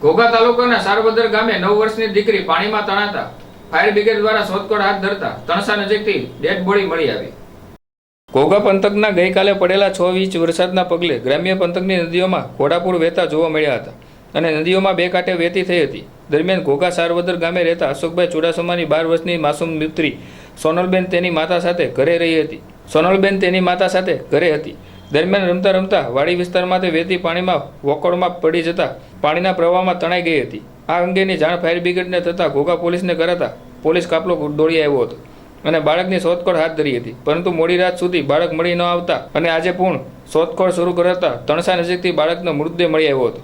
ઘોઘા તાલુકાના સારવદર ગામે નવ વર્ષની દીકરી પાણીમાં તણાતા. ફાયર બ્રિગેડ દ્વારા શોધખોળ હાથ ધરતા તણસા નજીકથી ડેડ બોડી મળી આવી. ઘોઘા પંથકના ગઈકાલે પડેલા છ ઇંચ વરસાદના પગલે ગ્રામ્ય પંથકની નદીઓમાં ઘોડાપુર વહેતા જોવા મળ્યા હતા અને નદીઓમાં બે કાંઠે વહેતી થઈ હતી. દરમિયાન ઘોઘા સારવદર ગામે રહેતા અશોકભાઈ ચુડાસમાની બાર વર્ષની માસૂમ મિત્રી સોનલબેન તેની માતા સાથે ઘરે રહી હતી. સોનલબેન તેની માતા સાથે ઘરે હતી. દરમિયાન રમતા રમતા વાડી વિસ્તારમાંથી વહેતી પાણીમાં વોકળમાં પડી જતા પાણીના પ્રવાહમાં તણાઈ ગઈ હતી. આ અંગેની જાણ ફાયર બ્રિગેડને થતાં ઘોઘા પોલીસને કરાતા પોલીસ કાફલો દોડી આવ્યો હતો અને બાળકની શોધખોળ હાથ ધરી હતી. પરંતુ મોડી રાત સુધી બાળક મળી ન આવતા અને આજે પૂર્ણ શોધખોળ શરૂ કરાતા તણસા નજીકથી બાળકનો મૃતદેહ મળી આવ્યો હતો.